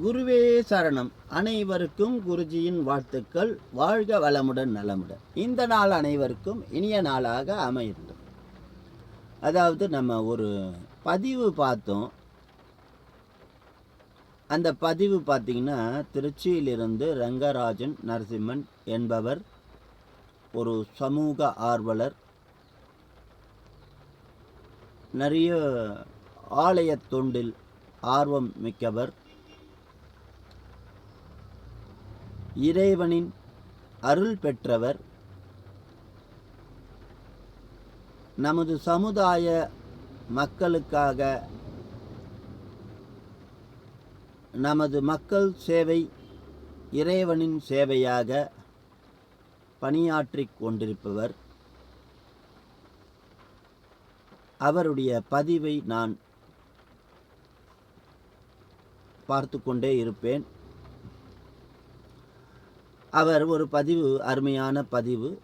குருவே சரணம். அனைவருக்கும் குருஜியின் வாழ்த்துக்கள். வாழ்க வளமுடன் நலமுடன். இந்த நாள் அனைவருக்கும் இனிய நாளாக அமையட்டும். அதாவது நம்ம ஒரு பதிவு பார்த்தோம். அந்த பதிவு பார்த்தீங்கன்னா திருச்சியிலிருந்து ரங்கராஜன் நரசிம்மன் என்பவர் ஒரு சமூக ஆர்வலர். நிறைய ஆலய தொண்டில் ஆர்வம் மிக்கவர். இறைவனின் அருள் பெற்றவர் நமது சமுதாய மக்களுக்காக நமது மக்கள் சேவை இறைவனின் சேவையாக பணியாற்றி கொண்டிருப்பவர். அவருடைய பதிவை நான் பார்த்து கொண்டே இருப்பேன். அவர் ஒரு பதிவு அருமையான பதிவு.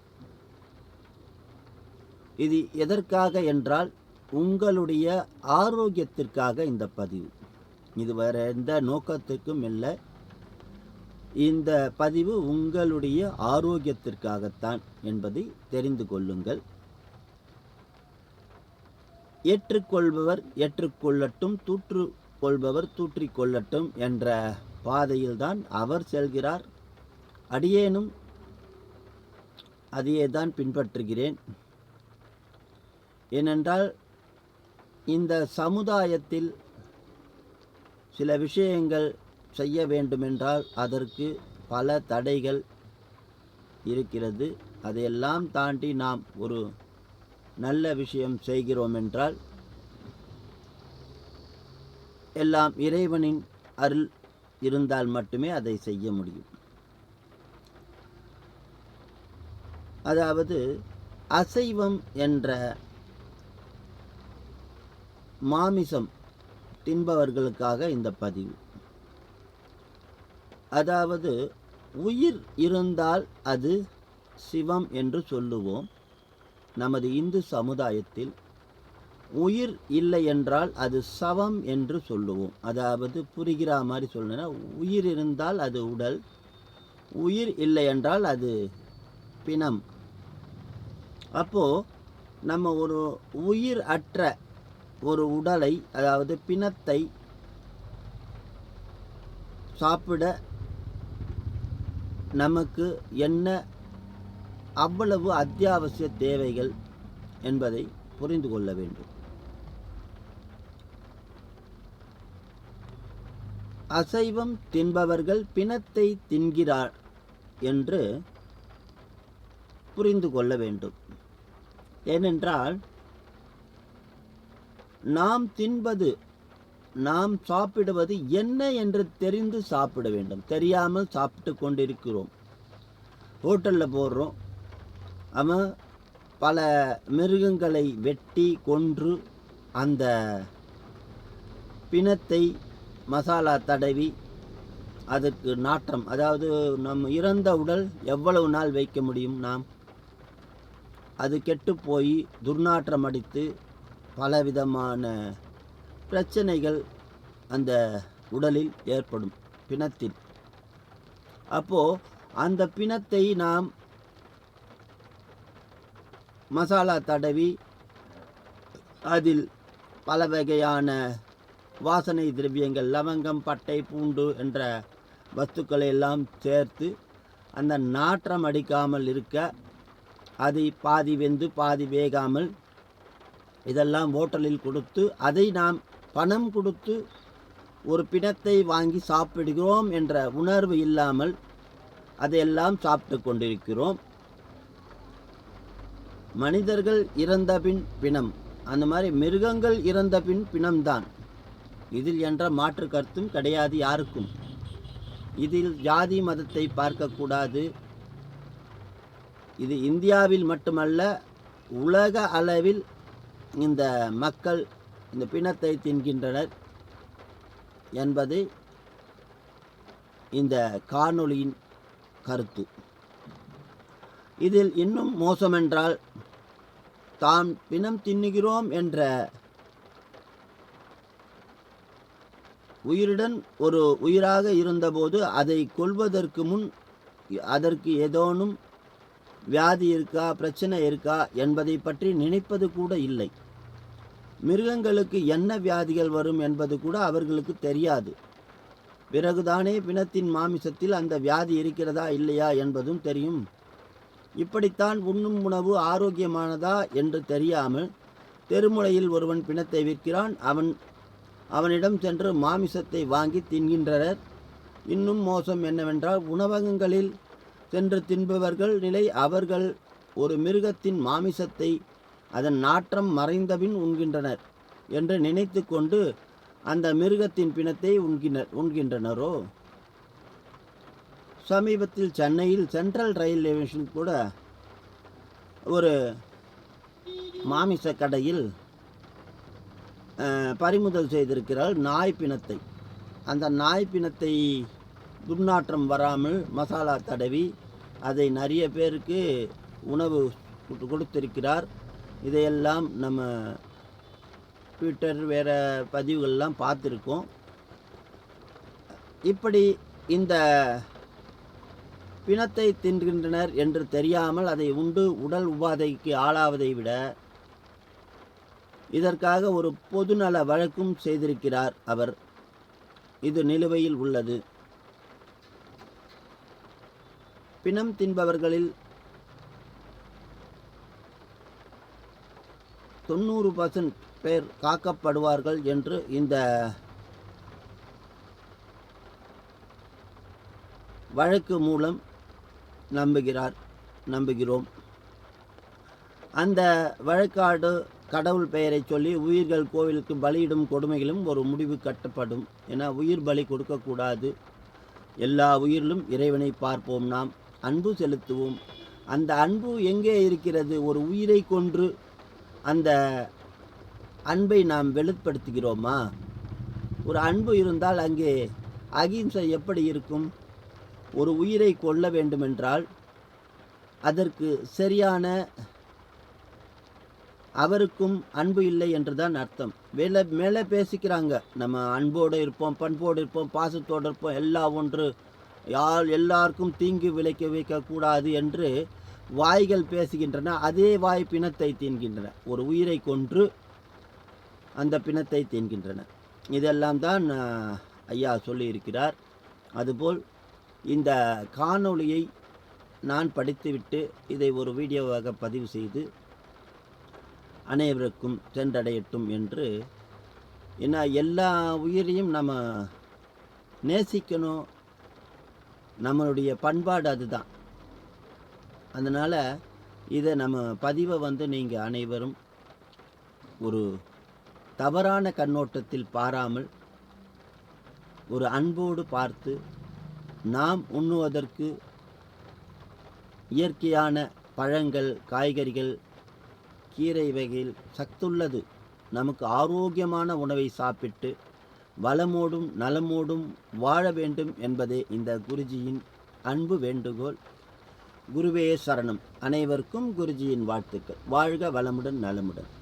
இது எதற்காக என்றால் உங்களுடைய ஆரோக்கியத்திற்காக இந்த பதிவு. இது வேறு எந்த நோக்கத்துக்கும் இல்லை. இந்த பதிவு உங்களுடைய ஆரோக்கியத்திற்காகத்தான் என்பதை தெரிந்து கொள்ளுங்கள். ஏற்றுக்கொள்பவர் ஏற்றுக்கொள்ளட்டும் தூற்று கொள்பவர் தூற்றிக் கொள்ளட்டும் என்ற பாதையில்தான் அவர் செல்கிறார். அடியேனும் அதையே தான் பின்பற்றுகிறேன். ஏனென்றால் இந்த சமுதாயத்தில் சில விஷயங்கள் செய்ய வேண்டுமென்றால் அதற்கு பல தடைகள் இருக்கிறது. அதையெல்லாம் தாண்டி நாம் ஒரு நல்ல விஷயம் செய்கிறோம் என்றால் எல்லாம் இறைவனின் அருள் இருந்தால் மட்டுமே அதை செய்ய முடியும். அதாவது அசைவம் என்ற மாமிசம் தின்பவர்களுக்காக இந்த பதிவு. அதாவது உயிர் இருந்தால் அது சிவம் என்று சொல்லுவோம். நமது இந்து சமுதாயத்தில் உயிர் இல்லை என்றால் அது சவம் என்று சொல்லுவோம். அதாவது புரிகிற மாதிரி சொல்லணும்னா உயிர் இருந்தால் அது உடல் உயிர் இல்லை என்றால் அது பிணம். அப்போது நம்ம ஒரு உயிர் அற்ற ஒரு உடலை அதாவது பிணத்தை சாப்பிட நமக்கு என்ன அவ்வளவு அத்தியாவசிய தேவைகள் என்பதை புரிந்து கொள்ள வேண்டும். அசைவம் தின்பவர்கள் பிணத்தை தின்கிறார் என்று புரிந்து கொள்ள வேண்டும். ஏனென்றால் நாம் தின்பது நாம் சாப்பிடுவது என்ன என்று தெரிந்து சாப்பிட வேண்டும். தெரியாமல் சாப்பிட்டு கொண்டிருக்கிறோம். ஹோட்டலில் போடுறோம். அவன் பல மிருகங்களை வெட்டி கொன்று அந்த பிணத்தை மசாலா தடவி அதற்கு நாற்றம் அதாவது நம் இறந்த உடல் எவ்வளவு நாள் வைக்க முடியும் நாம்? அது கெட்டு போய் துர்நாற்றம் அடித்து பலவிதமான பிரச்சனைகள் அந்த உடலில் ஏற்படும் பிணத்தில். அப்போது அந்த பிணத்தை நாம் மசாலா தடவி அதில் பல வகையான வாசனை திரவியங்கள் லவங்கம் பட்டை பூண்டு என்ற வஸ்துக்களை எல்லாம் சேர்த்து அந்த நாற்றம் அடிக்காமல் இருக்க அதை பாதி வெந்து பாதி வேகாமல் இதெல்லாம் ஹோட்டலில் கொடுத்து அதை நாம் பணம் கொடுத்து ஒரு பிணத்தை வாங்கி சாப்பிடுகிறோம் என்ற உணர்வு இல்லாமல் அதையெல்லாம் சாப்பிட்டு கொண்டிருக்கிறோம். மனிதர்கள் இறந்த பின் பிணம். அந்த மாதிரி மிருகங்கள் இறந்த பின் பிணம்தான். இதில் என்ற மாற்று கருத்தும் கிடையாது யாருக்கும். இதில் ஜாதி மதத்தை பார்க்கக்கூடாது. இது இந்தியாவில் மட்டுமல்ல உலக அளவில் இந்த மக்கள் இந்த பிணத்தை தின்கின்றனர் என்பது இந்த காணொளியின் கருத்து. இதில் இன்னும் மோசமென்றால் தாம் பிணம் தின்னுகிறோம் என்ற உயிருடன் ஒரு உயிராக இருந்தபோது அதை கொல்வதற்கு முன் அதற்கு ஏதோனும் வியாதி இருக்கா பிரச்சனை இருக்கா என்பதை பற்றி நினைப்பது கூட இல்லை. மிருகங்களுக்கு என்ன வியாதிகள் வரும் என்பது கூட அவர்களுக்கு தெரியாது. பிறகுதானே பிணத்தின் மாமிசத்தில் அந்த வியாதி இருக்கிறதா இல்லையா என்பதும் தெரியும். இப்படித்தான் உண்ணும் உணவு ஆரோக்கியமானதா என்று தெரியாமல் தெருமுனையில் ஒருவன் பிணத்தை விற்கிறான். அவன் அவனிடம் சென்று மாமிசத்தை வாங்கி தின்கின்றனர். இன்னும் மோசம் என்னவென்றால் உணவகங்களில் சென்று தின்பவர்கள் நிலை அவர்கள் ஒரு மிருகத்தின் மாமிசத்தை அதன் நாற்றம் மறைந்தபின் உண்கின்றனர் என்று நினைத்து கொண்டு அந்த மிருகத்தின் பிணத்தை உண்கினர் உண்கின்றனரோ? சமீபத்தில் சென்னையில் சென்ட்ரல் ரயில் நிலையம் கூட ஒரு மாமிச கடையில் பறிமுதல் செய்திருக்கிறார் நாய் பிணத்தை. அந்த நாய் பிணத்தை துர்நாற்றம் வராமல் மசாலா தடவி அதை நிறைய பேருக்கு உணவு கொடுத்திருக்கிறார். இதையெல்லாம் நம்ம ட்விட்டர் வேறு பதிவுகள்லாம் பார்த்துருக்கோம். இப்படி இந்த பிணத்தை தின்கின்றனர் என்று தெரியாமல் அதை உண்டு உடல் உபாதைக்கு ஆளாவதை விட இதற்காக ஒரு பொதுநல வழக்கும் செய்திருக்கிறார் அவர். இது நிலுவையில் உள்ளது. பிணம் தின்பவர்களில் தொண்ணூறு பர்சன்ட் பேர் காக்கப்படுவார்கள் என்று இந்த வழக்கு மூலம் நம்புகிறார் நம்புகிறோம். அந்த வழக்காடு கடவுள் பெயரை சொல்லி உயிர்கள் கோவிலுக்கு பலியிடும் கொடுமைகளும் ஒரு முடிவு கட்டப்படும். என உயிர் பலி கொடுக்கக்கூடாது. எல்லா உயிரிலும் இறைவனை பார்ப்போம் நாம். அன்பு செலுத்துவோம். அந்த அன்பு எங்கே இருக்கிறது? ஒரு உயிரை கொன்று அந்த அன்பை நாம் வெளிப்படுத்துகிறோமா? ஒரு அன்பு இருந்தால் அங்கே அகிம்சை எப்படி இருக்கும்? ஒரு உயிரை கொல்ல வேண்டுமென்றால் அதற்கு சரியான அவருக்கும் அன்பு இல்லை என்று தான் அர்த்தம். மேலே மேலே பேசிக்கிறாங்க. நம்ம அன்போடு இருப்போம் பண்போடு இருப்போம் பாசத்தோடு இருப்போம் எல்லா ஒன்று யார் எல்லாருக்கும் தீங்கு விளைக்க வைக்கக்கூடாது என்று வாய்கள் பேசுகின்றன. அதே வாய் பிணத்தை தீன்கின்றன ஒரு உயிரை கொன்று அந்த பிணத்தை தீன்கின்றன இதெல்லாம் தான் ஐயா சொல்லியிருக்கிறார். அதுபோல் இந்த காணொளியை நான் படித்துவிட்டு இதை ஒரு வீடியோவாக பதிவு செய்து அனைவருக்கும் சென்றடையட்டும் என்று ஏன்னா எல்லா உயிரையும் நம்ம நேசிக்கணும் நம்மளுடைய பண்பாடு அதுதான். அதனால் இதை நம்ம பதிவை வந்து நீங்கள் அனைவரும் ஒரு தவறான கண்ணோட்டத்தில் பாராமல் ஒரு அன்போடு பார்த்து நாம் உண்ணுவதற்கு இயற்கையான பழங்கள் காய்கறிகள் கீரை வகையில் சத்துள்ளது நமக்கு ஆரோக்கியமான உணவை சாப்பிட்டு வளமோடும் நலமோடும் வாழ வேண்டும் என்பதே இந்த குருஜியின் அன்பு வேண்டுகோள். குருவே சரணம். அனைவருக்கும் குருஜியின் வாழ்த்துக்கள். வாழ்க வளமுடன் நலமுடன்.